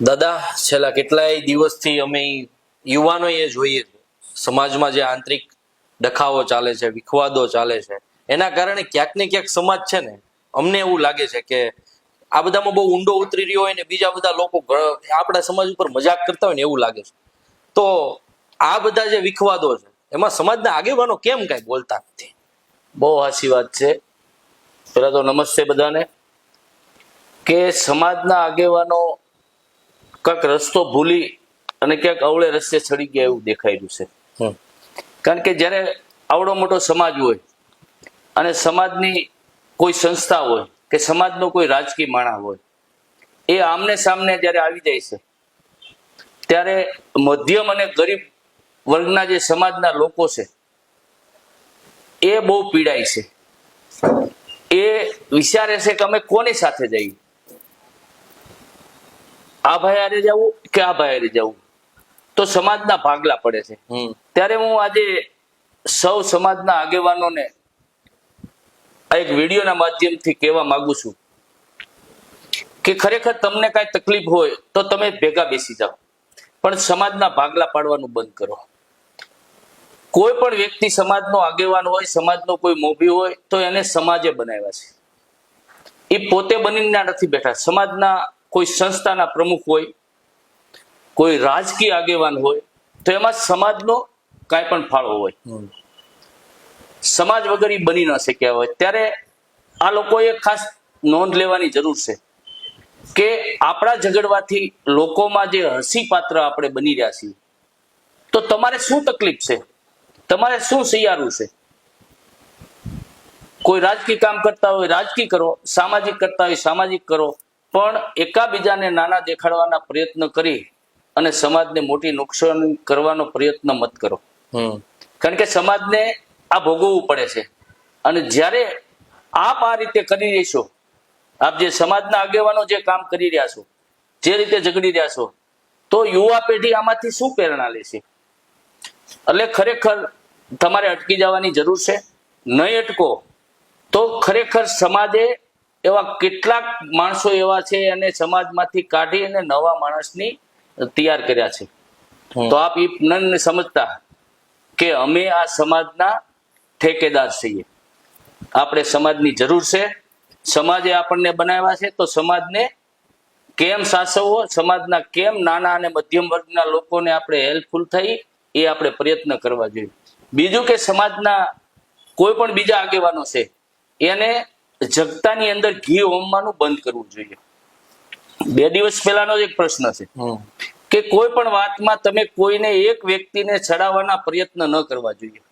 દાદા, છેલ્લા કેટલાય દિવસથી અમે યુવાનો એ જોઈએ. સમાજમાં જે આંતરિક ડખાવો ચાલે છે, વિખવાદો ચાલે છે, એના કારણે ક્યાંક ને ક્યાંક સમાજ છે ને, અમને એવું લાગે છે કે આ બધામાં બહુ ઊંડો ઉતરી રહ્યો હોય ને બીજા બધા લોકો આપણા સમાજ ઉપર મજાક કરતા હોય ને એવું લાગે છે. તો આ બધા જે વિખવાદો છે, એમાં સમાજના આગેવાનો કેમ કઈ બોલતા નથી? બહુ હાસી વાત છે. પેલા તો નમસ્તે બધાને. કે સમાજના આગેવાનો કંઈક રસ્તો ભૂલી અને ક્યાંક અવળે રસ્તે ચડી ગયા એવું દેખાઈ રહ્યું છે. કારણ કે જ્યારે આવડો મોટો સમાજ હોય અને સમાજની કોઈ સંસ્થા હોય કે સમાજનો કોઈ રાજકીય માણા હોય એ આમને સામને જ્યારે આવી જાય છે ત્યારે મધ્યમ અને ગરીબ વર્ગના જે સમાજના લોકો છે એ બહુ પીડાય છે. એ વિચારે છે કે અમે કોની સાથે જઈએ? આ ભાઈ આરે જવું કે આ ભાઈ હારે જવું તો સમાજના ભાગલા પડે છે. ત્યારે હું આજે સૌ સમાજના આગેવાનોને આ એક વિડીયોના માધ્યમથી કહેવા માંગુ છું કે ખરેખર તમને કાંઈ તકલીફ હોય તો તમે ભેગા બેસી જાઓ. પણ સમાજના ભાગલા પાડવાનું બંધ કરો. કોઈ પણ વ્યક્તિ સમાજનો આગેવાન હોય સમાજનો કોઈ મોભી હોય તો એને સમાજે બનાવ્યા છે. એ પોતે બનીને નથી બેઠા. સમાજના કોઈ સંસ્થાના પ્રમુખ હોય કોઈ રાજકીય આગેવાન હોય તો એમાં સમાજનો કાંઈ પણ ફાળો હોય. સમાજ વગર એ બની ન શક્યા હોય. ત્યારે આ લોકોએ ખાસ નોંધ લેવાની જરૂર છે કે આપણા ઝઘડવાથી લોકોમાં જે હસી પાત્ર આપણે બની રહ્યા છીએ તો તમારે શું તકલીફ છે? તમારે શું સૈયારું છે? કોઈ રાજકીય કામ કરતા હોય રાજકીય કરો સામાજિક કરતા હોય સામાજિક કરો પણ એકાબીજાને નાના દેખાડવાના પ્રયત્ન કરી અને સમાજને મોટી નુકસાન કરવાનો પ્રયત્ન મત કરો. કારણ કે સમાજને આ ભોગવવું પડે છે. અને જ્યારે આપ આ રીતે કરી રહીશો આપ જે સમાજના આગેવાનો જે કામ કરી રહ્યા છો જે રીતે ઝઘડી રહ્યા છો તો યુવા પેઢી આમાંથી શું પ્રેરણા લેશે? એટલે ખરેખર તમારે અટકી જવાની જરૂર છે. નહીં અટકો તો ખરેખર સમાજે એવા કેટલાક માણસો એવા છે અને સમાજમાંથી કાઢી અને નવા માણસની તૈયાર કર્યા છે. તો આપ એ નન સમજતા કે અમે આ સમાજના ઠેકેદાર છીએ. આપણે સમાજની જરૂર છે. સમાજે આપણને બનાવ્યા છે તો સમાજને કેમ સાચવવો સમાજના કેમ નાના અને મધ્યમ વર્ગના લોકોને આપણે હેલ્પફુલ થઈ એ આપણે પ્રયત્ન કરવા જોઈએ. બીજું કે સમાજના કોઈ પણ બીજા આગેવાનો છે એને જગતાની અંદર ઘી હોમવાનું બંધ કરવું જોઈએ. બે દિવસ પહેલાનો જ એક પ્રશ્ન છે. કે કોઈ પણ વાતમાં તમે કોઈને એક વ્યક્તિને ચડાવવાના પ્રયત્ન ન કરવા જોઈએ.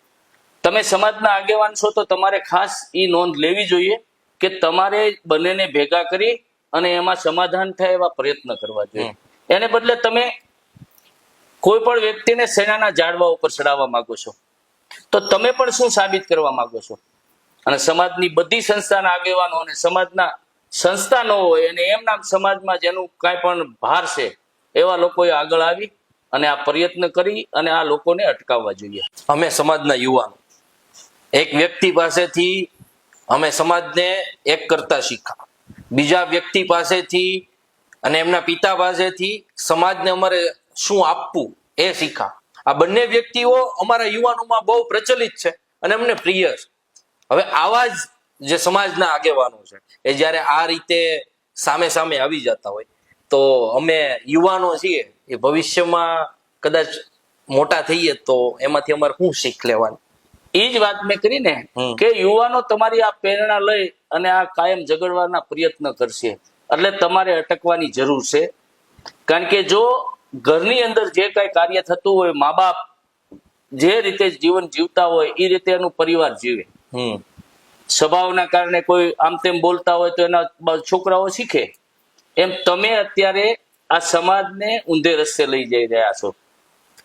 તમે સમાજના આગેવાન છો તો તમારે ખાસ એ નોંધ લેવી જોઈએ કે તમારે બંનેને ભેગા કરી અને એમાં સમાધાન થાય એવા પ્રયત્ન કરવા જોઈએ. એને બદલે તમે કોઈ પણ વ્યક્તિને સેનાના ઝાડવા ઉપર ચડાવવા માંગો છો. તો તમે પણ શું સાબિત કરવા માંગો છો? અને સમાજની બધી સંસ્થાના આગેવાનો અને સમાજના સંસ્થાનો હોય અને એમના સમાજમાં જેનું કાંઈ પણ ભાર છે, એવા લોકોએ આગળ આવી અને આ પ્રયત્ન કરી અને આ લોકોને અટકાવવા જોઈએ. અમે સમાજના યુવાનો. એક વ્યક્તિ પાસેથી અમે સમાજને એક કરતા શીખ્યા. બીજા વ્યક્તિ પાસેથી અને એમના પિતા પાસેથી સમાજને અમારે શું આપવું એ શીખ્યા. આ બંને વ્યક્તિઓ અમારા યુવાનોમાં બહુ પ્રચલિત છે અને અમને પ્રિય છે. હવે આવા જ જે સમાજના આગેવાનો છે એ જ્યારે આ રીતે સામે સામે આવી જતા હોય તો અમે યુવાનો છીએ એ ભવિષ્યમાં કદાચ મોટા થઈએ તો એમાંથી અમારે શું શીખ લેવાની? એ જ વાત મેં કરી ને કે યુવાનો તમારી આ પ્રેરણા લઈ અને આ કાયમ જગડવાના પ્રયત્ન કરશે. એટલે તમારે અટકવાની જરૂર છે. કારણ કે જો ઘરની અંદર જે કાંઈ કાર્ય થતું હોય મા બાપ જે રીતે જીવન જીવતા હોય એ રીતે એનું પરિવાર જીવે. સ્વભાવના કારણે કોઈ આમ તેમ બોલતા હોય તો એના છોકરાઓ શીખે. એમ તમે અત્યારે આ સમાજને ઊંધે રસ્તે લઈ જઈ રહ્યા છો.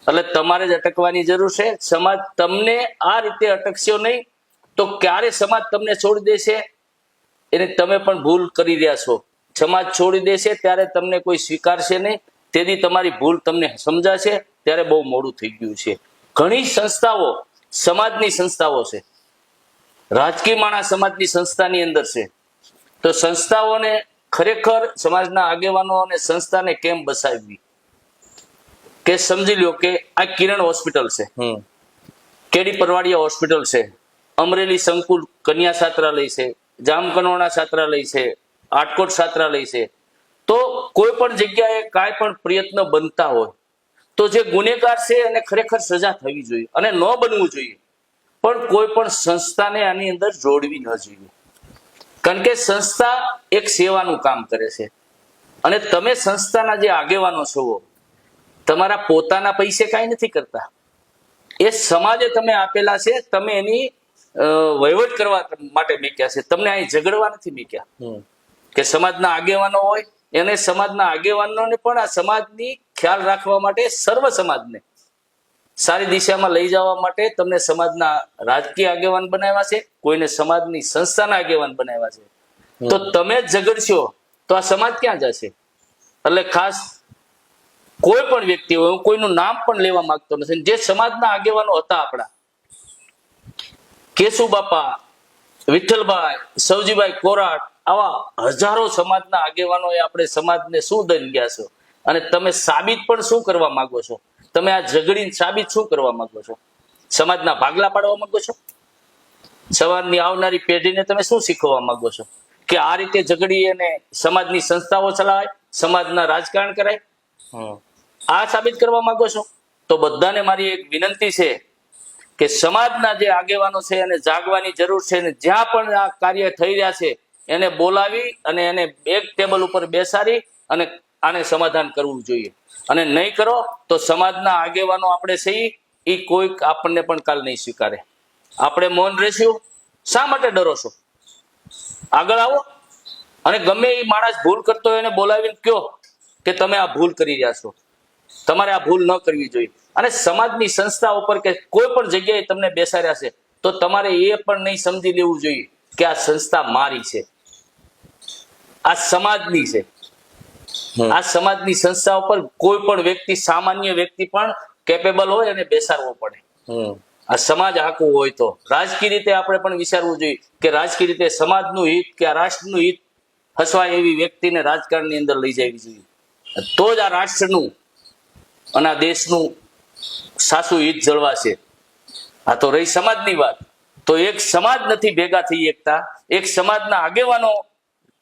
એટલે તમારે જ અટકવાની જરૂર છે. સમાજ તમને આ રીતે અટકશો નહીં તો ક્યારે સમાજ તમને છોડી દેશે? એને તમે પણ ભૂલ કરી રહ્યા છો. સમાજ છોડી દેશે ત્યારે તમને કોઈ સ્વીકારશે નહીં. તેથી તમારી ભૂલ તમને સમજાશે. ત્યારે બહુ મોડું થઈ ગયું છે. ઘણી સંસ્થાઓ, સમાજની સંસ્થાઓ છે. રાજકીય માણસ સમાજની સંસ્થાની અંદર છે. તો સંસ્થાઓને ખરેખર સમાજના આગેવાનો અને સંસ્થાને કેમ બસાવવી કે સમજી લો કે આ કિરણ હોસ્પિટલ છે. કેડી પરવાડિયા હોસ્પિટલ છે. અમરેલી સંકુલ કન્યા છાત્રાલય છે. જામકનોણા છાત્રાલય છે. આટકોટ છાત્રાલય છે. તો કોઈ પણ જગ્યાએ કાંઈ પણ પ્રયત્ન બનતા હોય તો જે ગુનેગાર છે એને ખરેખર સજા થવી જોઈએ અને ન બનવું જોઈએ. પણ કોઈ પણ સંસ્થાને આની અંદર જોડવી ન જોઈએ. કારણ કે સંસ્થા એક સેવાનું કામ કરે છે. અને તમે સંસ્થાના જે આગેવાનો છો તમારા પોતાના પૈસે કાંઈ નથી કરતા. એ સમાજે તમે આપેલા છે તમે એની વહીવટ કરવા માટે મૂક્યા છે. તમને અહીં ઝઘડવા નથી મૂક્યા. કે સમાજના આગેવાનો હોય એને સમાજના આગેવાનોને પણ આ સમાજની ખ્યાલ રાખવા માટે સર્વ સમાજને સારી દિશામાં લઈ જવા માટે તમને સમાજના રાજકીય આગેવાન બનાવ્યા છે કોઈને સમાજની સંસ્થાના આગેવાન બનાવ્યા છે. તો તમે જ ઝઘડશો તો આ સમાજ ક્યાં જશે? એટલે ખાસ કોઈ પણ વ્યક્તિ હોય હું કોઈનું નામ પણ લેવા માંગતો નથી. જે સમાજના આગેવાનો હતા આપણા કેશુ બાપા વિઠ્ઠલભાઈ સવજીભાઈ કોરાટ આવા હજારો સમાજના આગેવાનો આપણે સમાજને શું દઈ ગયા છો? અને તમે સાબિત પણ શું કરવા માંગો છો? તમે આ ઝઘડીને સાબિત શું કરવા માંગો છો? સમાજના ભાગલા પાડવા માંગો છો? સમાજની આવનારી પેઢીને તમે શું શીખવવા માંગો છો? કે આ રીતે ઝઘડી અને સમાજની સંસ્થાઓ ચલાવાય સમાજના રાજકારણ કરાય? આ સાબિત કરવા માંગો છો? તો બધાને મારી એક વિનંતી છે કે સમાજના જે આગેવાનો છે એને જાગવાની જરૂર છે અને જ્યાં પણ આ કાર્ય થઈ રહ્યા છે એને બોલાવી અને એને એક ટેબલ ઉપર બેસાડી અને આને સમાધાન કરવું જોઈએ. અને નહીં કરો તો સમાજના આગેવાનો આપણે સહી એ કોઈક આપણને પણ કાલ નહીં સ્વીકારે. આપણે મૌન રહેશું. શા માટે ડરો છો? આગળ આવો. અને ગમે એ માણસ ભૂલ કરતો હોય એને બોલાવીને કયો કે તમે આ ભૂલ કરી રહ્યા છો. તમારે આ ભૂલ ન કરવી જોઈએ. અને સમાજની સંસ્થા ઉપર કે કોઈ પણ જગ્યાએ તમને બેસાડ્યા છે, તો તમારે એ પણ નહીં સમજી લેવું જોઈએ કે આ સંસ્થા મારી છે. આ સમાજની છે. આ સમાજની સંસ્થા ઉપર કોઈ પણ વ્યક્તિ સામાન્ય વ્યક્તિ પણ કેપેબલ હોય અને બેસાડવો પડે. આ સમાજ આખું હોય તો. રાજકીય રીતે આપણે પણ વિચારવું જોઈએ કે રાજકીય રીતે સમાજનું હિત કે આ રાષ્ટ્રનું હિત હસવાય એવી વ્યક્તિને રાજકારણની અંદર લઈ જવી જોઈએ. તો જ આ રાષ્ટ્રનું અને આ દેશનું સાસુ હિત જળવાશે. આ તો રહી સમાજની વાત. તો એક સમાજ નથી ભેગા થઈ એકતા. એક સમાજના આગેવાનો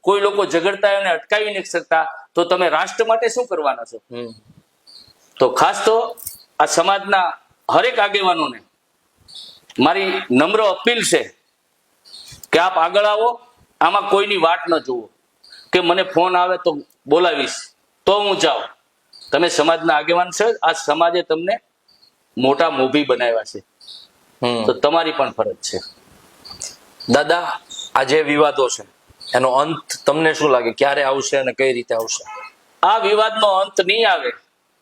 કોઈ લોકો ઝઘડતા હોય અને અટકાવી નથી શકતા. તો તમે રાષ્ટ્ર માટે શું કરવાના છો? તો ખાસ તો આ સમાજના હરેક આગેવાનોને મારી નમ્ર અપીલ છે કે આપ આગળ આવો આમાં કોઈની વાટ ન જુઓ. કે મને ફોન આવે તો બોલાવીશ તો હું જાઉં. તમે સમાજના આગેવાન છો આ સમાજે તમને મોટા મોભી બનાવ્યા છે. તો તમારી પણ ફરજ છે. દાદા આ જે વિવાદો છે. એનો અંત તમને શું લાગે? ક્યારે આવશે અને કઈ રીતે આવશે? આ વિવાદનો અંત નહીં આવે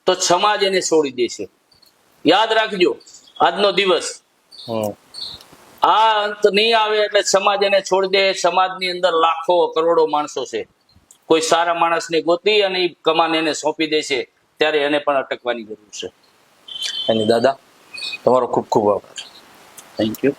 તો સમાજ એને છોડી દેશે. યાદ રાખજો આજનો દિવસ. આ અંત નહીં આવે એટલે સમાજ એને છોડી દે. સમાજની અંદર લાખો કરોડો માણસો છે. કોઈ સારા માણસને ગોતી અને એ કમાન એને સોંપી દેશે ત્યારે એને પણ અટકવાની જરૂર છે. એની દાદા તમારો ખૂબ ખૂબ આભાર. Thank you